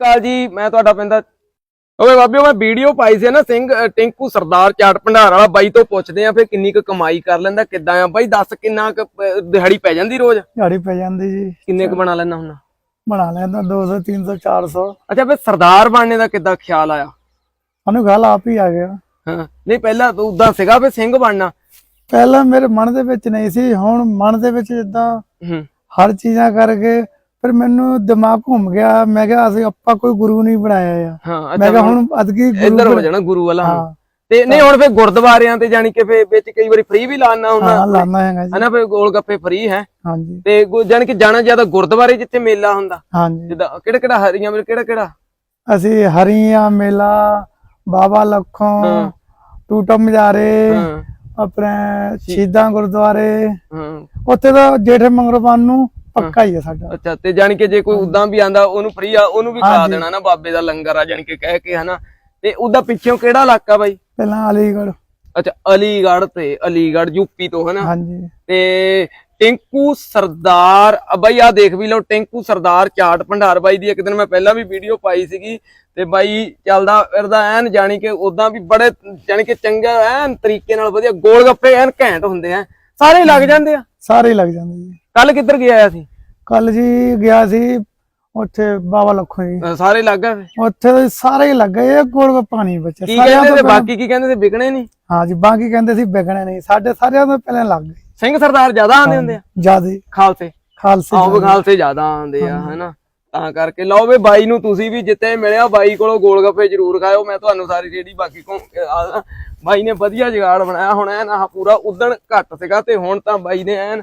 ਕਾਲ ਜੀ ਮੈਂ ਤੁਹਾਡਾ ਪੈਂਦਾ ਓਏ ਬਾਬਿਓ ਮੈਂ ਵੀਡੀਓ ਪਾਈ ਸੀ ਨਾ ਸਿੰਘ ਟਿੰਕੂ ਸਰਦਾਰ ਚਾਟ ਭੰਡਾਰ ਵਾਲਾ ਬਾਈ ਤੋਂ ਪੁੱਛਦੇ ਆ ਫੇ ਕਿੰਨੀ ਕੁ ਕਮਾਈ ਕਰ ਲੈਂਦਾ ਕਿੱਦਾਂ ਆ? ਬਾਈ ਦੱਸ ਕਿੰਨਾ ਕੁ ਦਿਹਾੜੀ ਪੈ ਜਾਂਦੀ ਰੋਜ਼? ਝਾੜੀ ਪੈ ਜਾਂਦੀ ਜੀ। ਕਿੰਨੇ ਕੁ ਬਣਾ ਲੈਂਦਾ ਹੁੰਦਾ? ਬਣਾ ਲੈਂਦਾ 200 300 400 ਅੱਛਾ ਫੇ ਸਰਦਾਰ ਬਣਨੇ ਦਾ ਕਿੱਦਾਂ ਖਿਆਲ ਆਇਆ? ਸਾਨੂੰ ਗੱਲ ਆਪ ਹੀ ਆ ਗਿਆ। ਹਾਂ ਨਹੀਂ ਪਹਿਲਾਂ ਤੂੰ ਉਦਾਂ ਸੀਗਾ ਫੇ ਸਿੰਘ ਬਣਨਾ। ਪਹਿਲਾਂ ਮੇਰੇ ਮਨ ਦੇ ਵਿੱਚ ਨਹੀਂ ਸੀ ਹੁਣ ਮਨ ਦੇ ਵਿੱਚ ਜਿੱਦਾਂ ਹਰ ਚੀਜ਼ਾਂ ਕਰਕੇ ਫਿਰ ਮੈਨੂੰ ਦਿਮਾਗ ਘੁੰਮ ਗਿਆ। ਮੈਂ ਕਿਹਾ ਅਸੀਂ ਆਪਾਂ ਕੋਈ ਗੁਰੂ ਨਹੀਂ ਬਣਾਇਆ ਆ। ਹਾਂ ਮੈਂ ਕਿਹਾ ਹੁਣ ਹੁਣ ਅਦਗੀ ਇੱਧਰ ਗੁਰੂ ਹੋ ਜਾਣਾ ਗੁਰੂ ਵਾਲਾ। ਹਾਂ। ਤੇ ਨਹੀਂ ਹੁਣ ਫੇ ਗੁਰਦੁਆਰਿਆਂ ਤੇ ਜਾਣੀ ਕਿ ਫੇ ਵਿੱਚ ਕਈ ਵਾਰੀ ਫ੍ਰੀ ਵੀ ਲਾਣਾ ਹਾਂ ਹੁੰਦਾ ਲਾਣਾ ਹੈਗਾ ਜੀ। ਹਨਾ ਫੇ ਗੋਲ ਗੱਪੇ ਫ੍ਰੀ ਹੈ। ਹਾਂਜੀ। ਤੇ ਜਾਣੀ ਕਿ ਜਾਣਾ ਜ਼ਿਆਦਾ ਗੁਰਦੁਆਰੇ ਜਿੱਥੇ ਮੇਲਾ ਹੁੰਦਾ। ਹਾਂਜੀ। ਜਿੱਦਾਂ ਕਿਹੜਾ ਕਿਹੜਾ ਹਰੀਆਂ ਮੇਰੇ ਕਿਹੜਾ ਕਿਹੜਾ ਅਸੀਂ ਹਰੀਆਂ ਮੇਲਾ ਬਾਬਾ ਲੱਖੋਂ ਹਾਂ। ਟੂਟਾ ਮਜਾਰੇ ਹਾਂ। ਆਪਣੇ ਸ਼ਹੀਦਾਂ ਗੁਰਦੁਆਰੇ। ਹਾਂ। ਉੱਥੇ ਤਾਂ ਜੇਠੇ ਮੰਗਰਵਾਨ ਨੂੰ ਪੱਕਾ ਹੀ ਆ ਸਾਡਾ। ਅੱਛਾ ਤੇ ਜਾਣੀ ਕਿ ਜੇ ਕੋਈ ਉਦਾਂ ਵੀ ਆਂਦਾ ਉਹਨੂੰ ਫ੍ਰੀ ਆ ਉਹਨੂੰ ਵੀ ਖਾ। ਦੇਣਾ ਨਾ ਬਾਬੇ ਦਾ ਲੰਗਰ ਆ ਜਾਣੀ ਕਿ ਕਹਿ ਕੇ ਹਨਾ। ਤੇ ਉਹਦਾ ਪਿੱਛੋਂ ਕਿਹੜਾ ਇਲਾਕਾ ਬਾਈ? ਪਹਿਲਾਂ ਅਲੀਗੜ੍ਹ। ਅੱਛਾ ਅਲੀਗੜ੍ਹ ਤੇ ਅਲੀਗੜ੍ਹ ਯੂਪੀ ਤੋਂ ਹਨਾ। ਹਾਂਜੀ। ਤੇ ਟਿੰਕੂ ਸਰਦਾਰ ਬਾਈ ਆ ਦੇਖ ਵੀ ਲਓ ਟਿੰਕੂ ਸਰਦਾਰ ਚਾਟ ਭੰਡਾਰ ਬਾਈ ਦੀ ਇੱਕ ਦਿਨ ਮੈਂ ਪਹਿਲਾਂ ਵੀ ਵੀਡੀਓ ਪਾਈ ਸੀਗੀ। ਤੇ ਬਾਈ ਚੱਲਦਾ ਫਿਰਦਾ ਐਨ ਜਾਣੀ ਕਿ ਉਦਾਂ ਵੀ ਬੜੇ ਜਾਣੀ ਕਿ ਚੰਗਾ ਐਨ ਤਰੀਕੇ ਨਾਲ ਵਧੀਆ ਗੋਲ ਗੱਪੇ ਐਨ ਘੈਂਟ ਹੁੰਦੇ ਆ ਸਾਰੇ ਲੱਗ ਜਾਂਦੇ ਆ। ਸਾਰੇ ਲੱਗ ਜਾਂਦੇ ਜੀ। ਕੱਲ ਕਿੱਧਰ ਗਿਆ ਸੀ ਕੱਲ ਜੀ ਗਿਆ ਸੀ ਉੱਥੇ ਬਾਬਾ ਲੱਖੋਂ ਜੀ। ਅ, ਸਾਰੇ ਲੱਗ ਗਏ ਉੱਥੇ ਤਾਂ ਸਾਰੇ ਹੀ ਲੱਗ ਗਏ ਇਹ ਕੋਲ ਪਾਣੀ ਬਚਿਆ ਕੀ ਸਾਰਿਆਂ ਕਹਿੰਦੇ ਤੋਂ ਤੇ ਪਹਿਲਾਂ- ਬਾਕੀ ਕੀ ਕਹਿੰਦੇ ਤੇ ਵਿਕਣੇ ਨਹੀਂ? ਹਾਂ ਜੀ ਬਾਕੀ ਕਹਿੰਦੇ ਸੀ ਵਿਕਣੇ ਨਹੀਂ। ਸਾਡੇ ਸਾਰਿਆਂ ਤੋਂ ਪਹਿਲਾਂ ਲੱਗ ਗਏ। ਸਿੰਘ ਸਰਦਾਰ ਜ਼ਿਆਦਾ ਆਉਂਦੇ ਹੁੰਦੇ ਆ? ਜਿਆਦੇ ਖਾਲਸੇ। ਖਾਲਸੇ ਜ਼ਿਆਦੇ। ਖਾਲਸੇ ਜ਼ਿਆਦਾ ਆਉਂਦੇ ਆ ਹਨਾ। ਤਾਂ ਕਰਕੇ ਲਓ ਵੇ ਬਾਈ ਨੂੰ ਤੁਸੀਂ ਵੀ ਜਿੱਤੇ ਮਿਲਿਆ ਬਾਈ ਕੋਲੋਂ ਗੋਲ ਗੱਪੇ ਜ਼ਰੂਰ ਖਾਇਓ। ਮੈਂ ਤੁਹਾਨੂੰ ਸਾਰੀ ਰੇੜੀ ਬਾਕੀ ਘੁੰਮ ਕੇ ਆ- ਬਾਈ ਨੇ ਵਧੀਆ ਜੁਗਾੜ ਬਣਾਇਆ। ਹੁਣ ਐਨ ਆਹ ਪੂਰਾ ਉਦਣ ਘੱਟ ਸੀਗਾ ਤੇ ਹੁਣ ਤਾਂ ਬਾਈ ਨੇ ਐਨ ਆਹ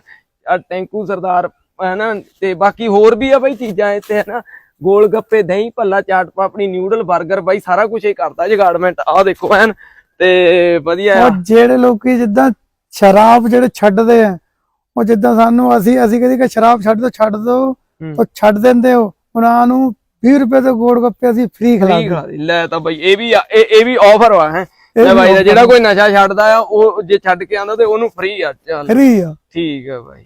ਟੈਂਕੂ ਸਰਦਾਰ ਹਨਾ ਤੇ ਬਾਕੀ ਹੋਰ ਵੀ ਆ ਬਾਈ ਚੀਜ਼ਾਂ ਇੱਥੇ ਹਨਾ। ਗੋਲ ਗੱਪੇ ਦਹੀਂ ਭੱਲਾ ਚਾਟ ਪਾਪੜੀ ਨਿਊਡਲ 버ਗਰ ਬਾਈ ਸਾਰਾ ਕੁਝ ਹੀ ਕਰਦਾ ਜਗਾੜਮੈਂਟ ਆਹ ਦੇਖੋ ਐਨ ਤੇ ਵਧੀਆ ਆ। ਜਿਹੜੇ ਲੋਕੀ ਜਿੱਦਾਂ ਸ਼ਰਾਬ ਜਿਹੜੇ ਛੱਡਦੇ ਆ ਉਹ ਜਿੱਦਾਂ ਸਾਨੂੰ ਅਸੀਂ ਅਸੀਂ ਕਦੀ ਕਿ ਸ਼ਰਾਬ ਛੱਡ ਦੋ ਛੱਡ ਦੋ। ਉਹ ਛੱਡ ਦਿੰਦੇ ਹੋ ਉਹਨਾਂ ਨੂੰ 20 ਰੁਪਏ ਦੇ ਗੋੜ ਗੱਪੇ ਅਸੀਂ ਫ੍ਰੀ ਖਿਲਾ ਫ੍ਰੀ ਖਿਲਾ ਦੇ ਲੈ ਤਾਂ ਬਾਈ ਇਹ ਵੀ ਇਹ ਇਹ ਵੀ ਆਫਰ ਆ ਹੈ। ਇਹ ਲੈ ਬਾਈ ਦਾ ਜਿਹੜਾ ਕੋਈ ਨਸ਼ਾ ਛੱਡਦਾ ਆ ਉਹ ਜੇ ਛੱਡ ਕੇ ਆਂਦਾ ਤੇ ਉਹਨੂੰ ਫ੍ਰੀ ਆ ਚੱਲ। ਫ੍ਰੀ ਆ। ਠੀਕ ਆ ਬਾਈ।